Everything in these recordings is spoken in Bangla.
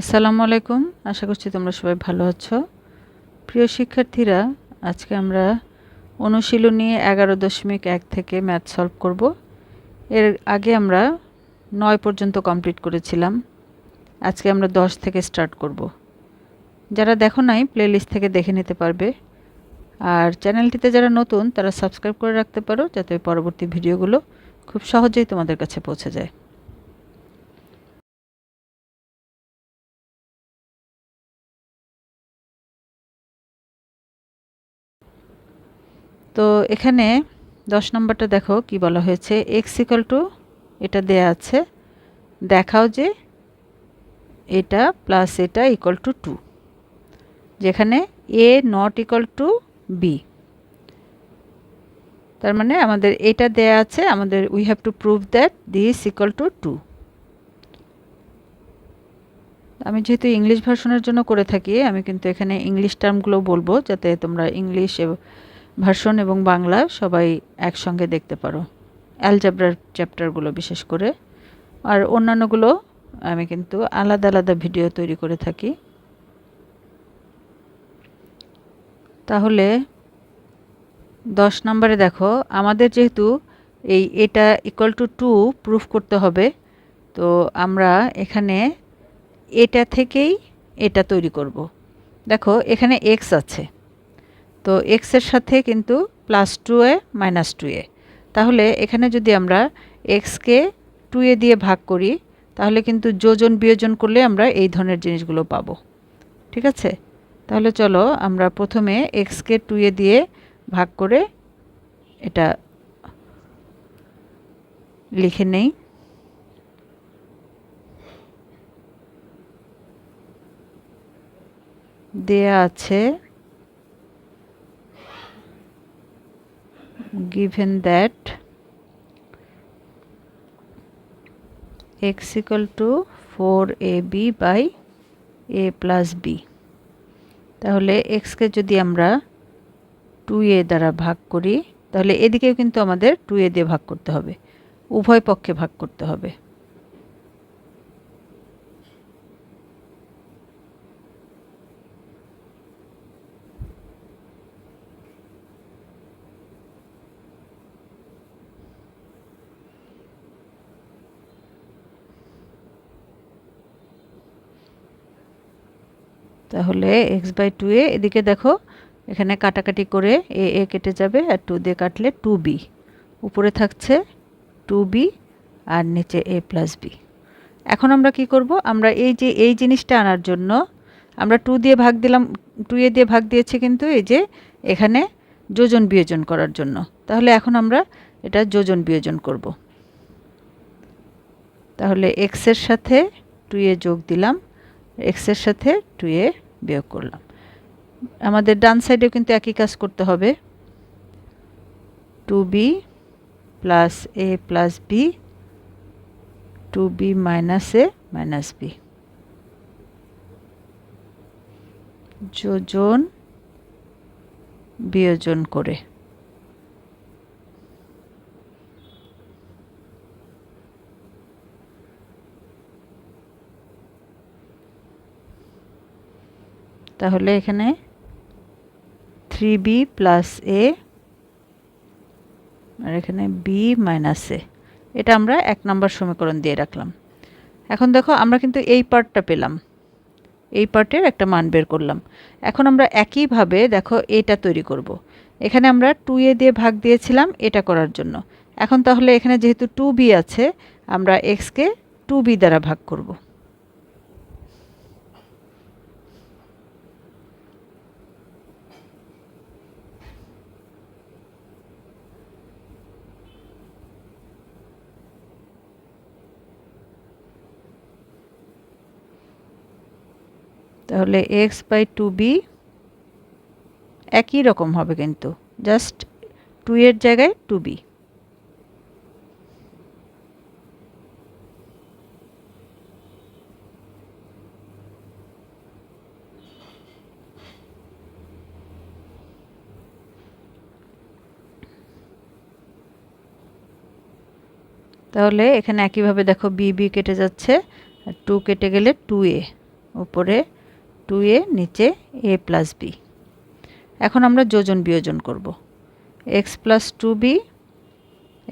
আসসালামু আলাইকুম। আশা করছি তোমরা সবাই ভালো আছো। প্রিয় শিক্ষার্থীরা, আজকে আমরা অনুশীলনী এগারো দশমিক এক থেকে ম্যাথ সলভ করব। এর আগে আমরা নয় পর্যন্ত কমপ্লিট করেছিলাম। আজকে আমরা দশ থেকে স্টার্ট করব। যারা দেখো নাই, প্লেলিস্ট থেকে দেখে নিতে পারবে। আর চ্যানেলটিতে যারা নতুন, তারা সাবস্ক্রাইব করে রাখতে পারো, যাতে পরবর্তী ভিডিওগুলো খুব সহজেই তোমাদের কাছে পৌঁছে যায়। তো এখানে দশ নম্বরটা দেখো কি বলা হয়েছে। এক্স ইকাল টু এটা দেয়া আছে। দেখাও যে এটা প্লাস এটা ইকাল টু টু যেখানে A not equal to B তার মানে আমাদের এটা দেয়া আছে, আমাদের we have to prove that this equal to two আমি যেহেতু ইংলিশ ভার্সনের জন্য করে থাকি, আমি কিন্তু এখানে ইংলিশ টার্মগুলো বলব, যাতে তোমরা ইংলিশ ভার্সন এবং বাংলা সবাই একসঙ্গে দেখতে পারো। অ্যালজাব্রার চ্যাপ্টারগুলো বিশেষ করে। আর অন্যান্যগুলো আমি কিন্তু আলাদা আলাদা ভিডিও তৈরি করে থাকি। তাহলে দশ নম্বরে দেখো, আমাদের যেহেতু এই এটা ইকুয়াল টু টু প্রুফ করতে হবে, তো আমরা এখানে এটা থেকেই এটা তৈরি করব। দেখো, এখানে এক্স আছে। তো এক্সের সাথে কিন্তু plus two A minus two A. তাহলে এখানে যদি আমরা এক্সকে টু এ দিয়ে ভাগ করি, তাহলে কিন্তু যোজন বিয়োজন করলে আমরা এই ধরনের জিনিসগুলো পাবো। ঠিক আছে? তাহলে চলো আমরা প্রথমে এক্সকে টু এ দিয়ে ভাগ করে এটা লিখে নেই। দেয়া আছে given that x equal to 4ab by a plus b. তাহলে এক্সকে যদি আমরা টু এ দ্বারা ভাগ করি, তাহলে এদিকেও কিন্তু আমাদের টু এ দিয়ে ভাগ করতে হবে। উভয় পক্ষে ভাগ করতে হবে। তাহলে এক্স বাই টু এ, এদিকে দেখো, এখানে কাটাকাটি করে এ এ কেটে যাবে, আর টু দিয়ে কাটলে টু বি উপরে থাকছে টু বি আর নিচে এ প্লাস বি এখন আমরা কি করব? আমরা এই যে, এই জিনিসটা আনার জন্য, আমরা টু দিয়ে ভাগ দিলাম টু এ দিয়ে ভাগ দিয়েছি কিন্তু এই যে, এখানে যোজন বিয়োজন করার জন্য। তাহলে এখন আমরা এটা যোজন বিয়োজন করব। তাহলে এক্সের সাথে টু এ যোগ দিলাম এক্সের সাথে টু এ বিয়োগ করলাম। আমাদের ডান সাইডেও কিন্তু একই কাজ করতে হবে। Two B plus A plus B two B minus A minus B যোজন, বিয়োজন করে। তাহলে এখানে থ্রি বি প্লাস এ আর এখানে বি মাইনাস এ এটা আমরা এক নম্বর সমীকরণ দিয়ে রাখলাম। এখন দেখো, আমরা কিন্তু এই পার্টটা পেলাম। এই পার্টের একটা মান বের করলাম। এখন আমরা একইভাবে দেখো, এটা তৈরি করব। এখানে আমরা টু এ দিয়ে ভাগ দিয়েছিলাম, এটা করার জন্য। এখন তাহলে এখানে যেহেতু টু বি আছে, আমরা এক্সকে টু বি দ্বারা ভাগ করব। তাহলে এক্স বাই টু বি একই রকম হবে কিন্তু জাস্ট টু এর জায়গায় টু বি তাহলে এখানে একইভাবে দেখো বি বি কেটে যাচ্ছে, আর টু কেটে গেলে টু এ উপরে টু এ নিচে এ প্লাস বি। এখন আমরা যোজন বিয়োজন করব। X plus two B,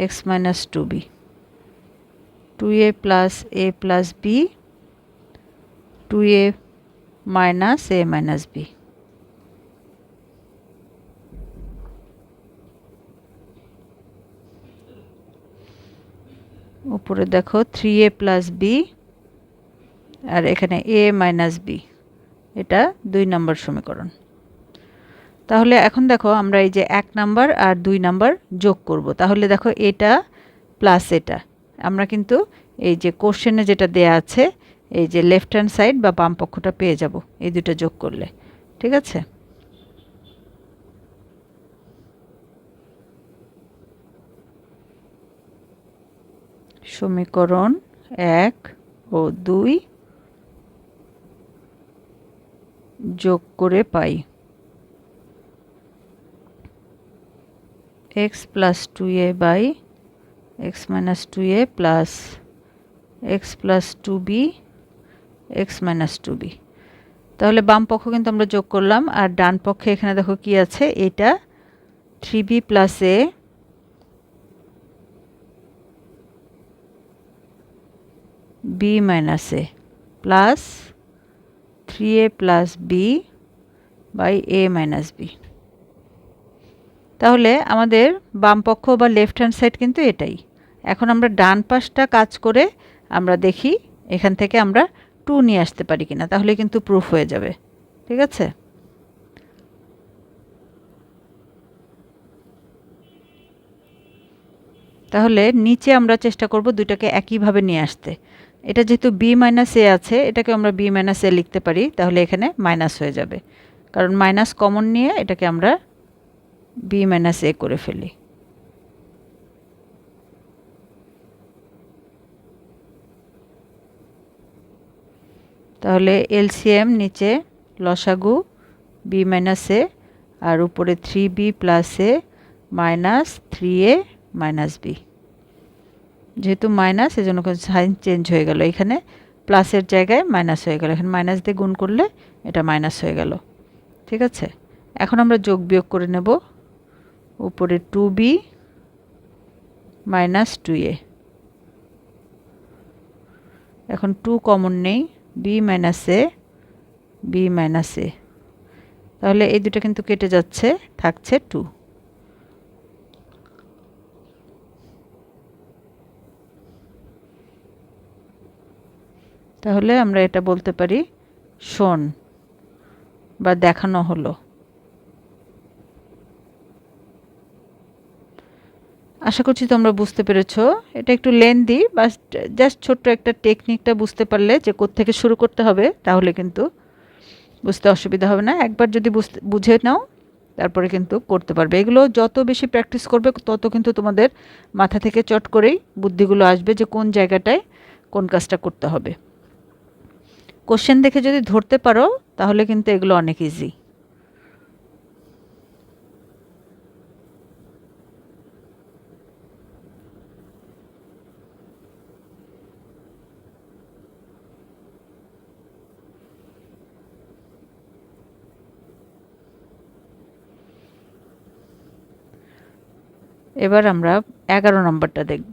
X minus two B. Two A plus A plus B, two A minus A minus B. উপরে দেখো, থ্রি এ প্লাস বি, আর এখানে এ মাইনাস বি। এটা দুই নম্বর সমীকরণ। তাহলে এখন দেখো আমরা এই যে এক নাম্বার আর দুই নাম্বার যোগ করব। তাহলে দেখো এটা প্লাস এটা। আমরা কিন্তু এই যে কোশ্চেনে যেটা দেয়া আছে, এই যে লেফট হ্যান্ড সাইড বা বাম পক্ষটা পেয়ে যাব এই দুটো যোগ করলে। ঠিক আছে? সমীকরণ এক ও দুই যোগ করে পাই। X plus two A by X minus two A plus X plus two B X minus two B তাহলে বাম পক্ষ কিন্তু আমরা যোগ করলাম, আর ডান পক্ষে এখানে দেখো কি আছে, এটা three B plus A B minus A plus three A plus B by A minus B তাহলে আমাদের বাম পক্ষ বা লেফট হ্যান্ড সাইড কিন্তু এটাই। এখন আমরা ডান পাশটা কাজ করে আমরা দেখি এখান থেকে আমরা টু নিয়ে আসতে পারি কিনা। তাহলে কিন্তু প্রুফ হয়ে যাবে। ঠিক আছে? তাহলে নিচে আমরা চেষ্টা করব দুইটাকে একইভাবে নিয়ে আসতে। এটা যেহেতু বি মাইনাস এ আছে, এটাকে আমরা বি মাইনাস এ লিখতে পারি, তাহলে এখানে মাইনাস হয়ে যাবে। কারণ মাইনাস কমন নিয়ে এটাকে আমরা বি মাইনাস এ করে ফেলি। তাহলে এলসিএম নিচে লসাগু বি মাইনাস এ আর উপরে three B plus A minus three A minus B যেহেতু মাইনাস এই জন্য সাইন চেঞ্জ হয়ে গেল। এখানে প্লাসের জায়গায় মাইনাস হয়ে গেল। এখানে মাইনাস দিয়ে গুণ করলে এটা মাইনাস হয়ে গেল। ঠিক আছে? এখন আমরা যোগ বিয়োগ করে নেব। উপরে two B minus two A এখন টু কমন নেই। B minus A B minus A তাহলে এই দুটো কিন্তু কেটে যাচ্ছে, থাকছে টু তাহলে আমরা এটা বলতে পারি, শোন বা দেখানো হলো। আশা করছি তোমরা বুঝতে পেরেছ। এটা একটু লেন্দি বা জাস্ট ছোট্ট একটা টেকনিকটা বুঝতে পারলে যে থেকে শুরু করতে হবে, তাহলে কিন্তু বুঝতে অসুবিধা হবে না। একবার যদি বুঝতে বুঝে নাও, তারপরে কিন্তু করতে পারবে। এগুলো যত বেশি প্র্যাকটিস করবে, তত কিন্তু তোমাদের মাথা থেকে চট করেই বুদ্ধিগুলো আসবে যে কোন জায়গাটায় কোন কাজটা করতে হবে। কোশ্চেন দেখে যদি ধরতে পারো, তাহলে কিন্তু এগুলো অনেক ইজি এবার আমরা এগারো নম্বরটা দেখব।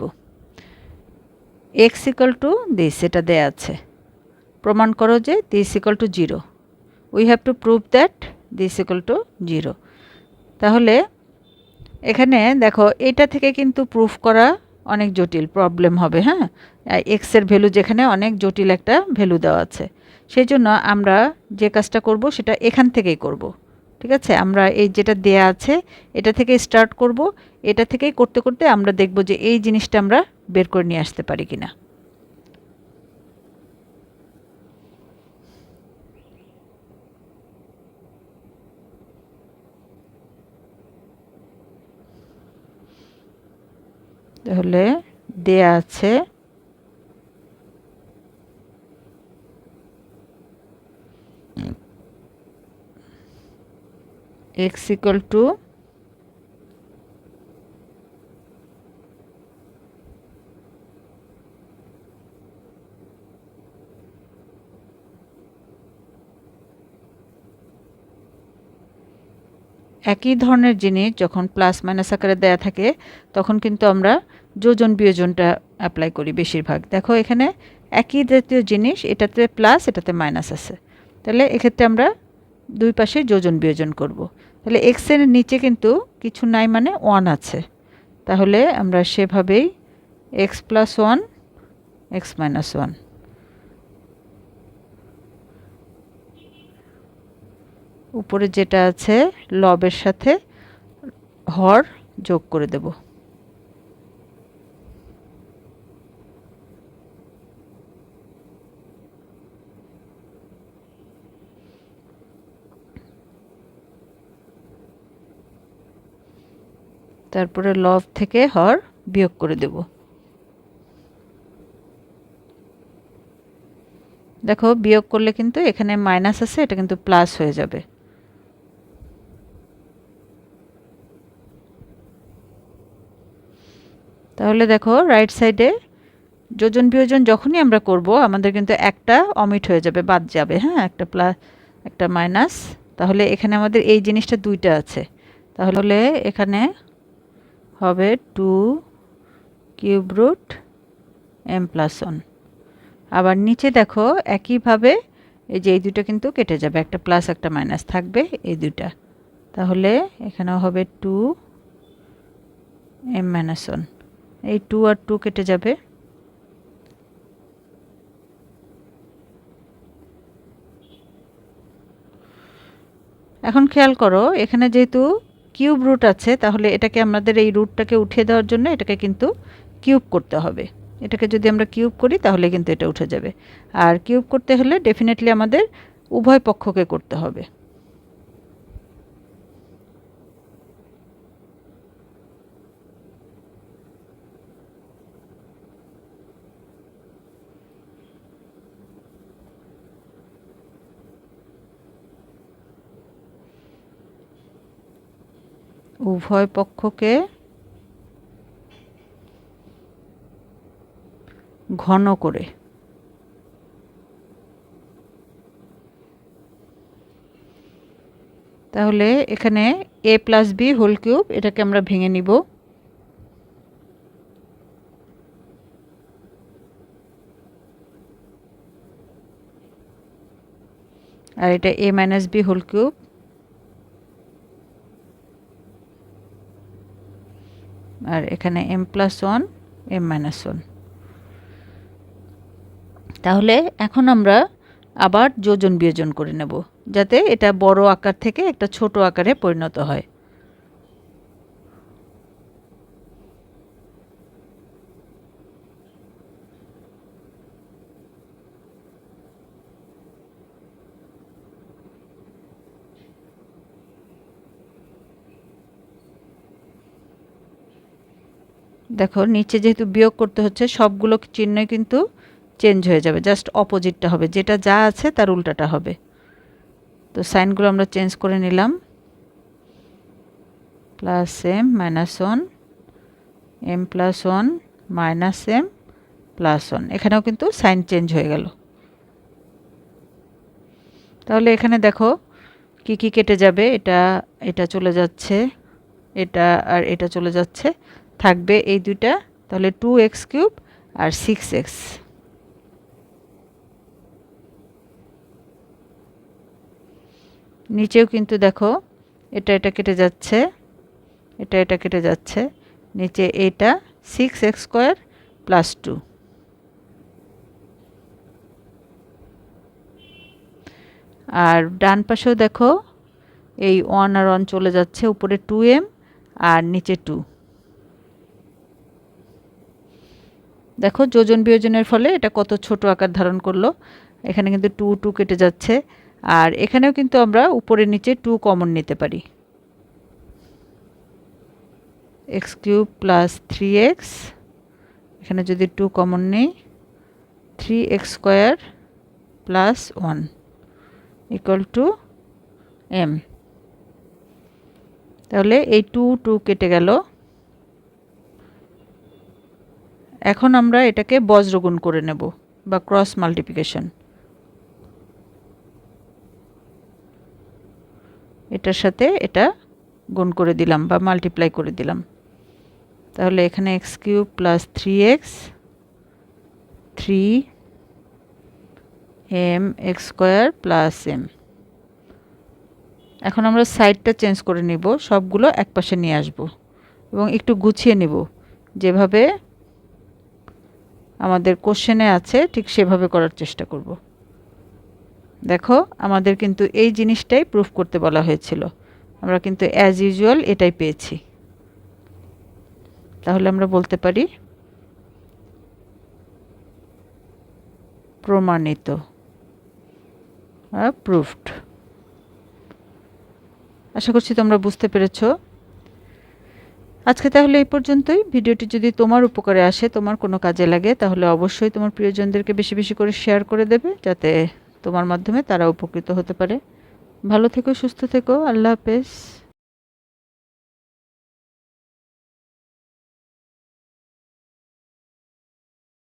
এক্স ইকাল টু দিস এটা দেয়া আছে। প্রমাণ করো যে this equal to zero we have to prove that this equal to zero তাহলে এখানে দেখো, এটা থেকে কিন্তু প্রুফ করা অনেক জটিল প্রবলেম হবে হ্যাঁ? এক্সের ভ্যালু যেখানে অনেক জটিল একটা ভ্যালু দেওয়া আছে। সেই জন্য আমরা যে কাজটা করব সেটা এখান থেকেই করব। ঠিক আছে? আমরা এই যেটা দেয়া আছে, এটা থেকে স্টার্ট করব। এটা থেকেই করতে করতে আমরা দেখব যে এই জিনিসটা আমরা বের করে নিয়ে আসতে পারি কিনা। তাহলে দেয়া আছে এক্স ইকুয়াল টু একই ধরনের জিনিস যখন প্লাস মাইনাস আকারে দেয়া থাকে, তখন কিন্তু আমরা যোজন বিয়োজনটা অ্যাপ্লাই করি বেশিরভাগ। দেখো এখানে একই জাতীয় জিনিস, এটাতে প্লাস এটাতে মাইনাস আছে। তাহলে এক্ষেত্রে আমরা দুই পাশে যোজন বিয়োজন করব। তাহলে এক্সের নিচে কিন্তু কিছু নাই মানে ওয়ান আছে। তাহলে আমরা সেভাবেই X plus one X minus one উপরে যেটা আছে, লবের সাথে হর যোগ করে দেব। তারপরে লব থেকে হর বিয়োগ করে দেব। দেখো, বিয়োগ করলে কিন্তু এখানে মাইনাস আছে, এটা কিন্তু প্লাস হয়ে যাবে। তাহলে দেখো রাইট সাইডে যোজন বিয়োজন যখনই আমরা করব, আমাদের কিন্তু একটা অমিট হয়ে যাবে, বাদ যাবে হ্যাঁ? একটা প্লাস একটা মাইনাস তাহলে এখানে আমাদের এই জিনিসটা দুইটা আছে। তাহলে এখানে হবে two cube root M plus one আবার নিচে দেখো, একইভাবে এই যে এই দুটো কিন্তু কেটে যাবে, একটা প্লাস একটা মাইনাস থাকবে এই দুটা তাহলে এখানেও হবে টু এম মাইনাস ওয়ান এই টু আর টু কেটে যাবে। এখন খেয়াল করো, এখানে যেহেতু কিউব রুট আছে, তাহলে এটাকে আমাদের এই রুটটাকে উঠিয়ে দেওয়ার জন্য এটাকে কিন্তু কিউব করতে হবে। এটাকে যদি আমরা কিউব করি, তাহলে কিন্তু এটা উঠে যাবে। আর কিউব করতে হলে ডেফিনেটলি আমাদের উভয় পক্ষকে করতে হবে। উভয় পক্ষকে ঘন করে। তাহলে এখানে A plus B whole cube এটাকে আমরা ভেঙে নিব। আর এটা A minus B whole cube আর এখানে M plus one M minus one তাহলে এখন আমরা আবার যোজন বিয়োজন করে নেব, যাতে এটা বড় আকার থেকে একটা ছোট আকারে পরিণত হয়। দেখো, নিচে যেহেতু বিয়োগ করতে হচ্ছে, সবগুলো চিহ্নই কিন্তু চেঞ্জ হয়ে যাবে জাস্ট অপোজিটটা হবে। যেটা যা আছে, তার উল্টাটা হবে। তো সাইনগুলো আমরা চেঞ্জ করে নিলাম। Plus M minus one M plus one minus M plus one এখানেও কিন্তু সাইন চেঞ্জ হয়ে গেল। তাহলে এখানে দেখো, কি কি কেটে যাবে? এটা এটা চলে যাচ্ছে, এটা আর এটা চলে যাচ্ছে। থাকবে এই দুইটা, তাহলে টু এক্স কিউব আর সিক্স এক্স নিচেও কিন্তু দেখো, এটা এটা কেটে যাচ্ছে, এটা এটা কেটে যাচ্ছে, নিচে এটা six X square plus two আর ডান পাশেও দেখো, এই ওয়ান আর ওয়ান চলে যাচ্ছে, উপরে টু এম আর নিচে টু দেখো, যোজন বিয়োজনের ফলে এটা কত ছোট আকার ধারণ করল। এখানে কিন্তু টু টু কেটে যাচ্ছে। আর এখানেও কিন্তু আমরা উপরে নিচে টু কমন নিতে পারি। X cube plus three X, এখানে যদি টু কমন নেই, three X square plus one equal to M. তাহলে এই টু টু কেটে গেল। এখন আমরা এটাকে বজ্রগুণ করে নেব বা ক্রস মাল্টিপ্লিকেশন এটার সাথে এটা গুণ করে দিলাম বা মাল্টিপ্লাই করে দিলাম। তাহলে এখানে X cube plus three X three M X square plus M এখন আমরা সাইডটা চেঞ্জ করে নিব, সবগুলো একপাশে নিয়ে আসব এবং একটু গুছিয়ে নিব, যেভাবে আমাদের কোশ্চেনে আছে, ঠিক সেভাবে করার চেষ্টা করব। দেখো, আমাদের কিন্তু এই জিনিসটাই প্রুফ করতে বলা হয়েছিল। আমরা কিন্তু অ্যাজ ইউজুয়াল এটাই পেয়েছি। তাহলে আমরা বলতে পারি, প্রমাণিত প্রুফড আশা করছি তোমরা বুঝতে পেরেছ। আজকে তাহলে এই পর্যন্তই। ভিডিওটি যদি তোমার উপকারে আসে, তোমার কোনো কাজে লাগে, তাহলে অবশ্যই তোমার প্রিয়জনদেরকে বেশি বেশি করে শেয়ার করে দেবে, যাতে তোমার মাধ্যমে তারা উপকৃত হতে পারে। ভালো থেকো, সুস্থ থেকো। আল্লাহ হাফেজ।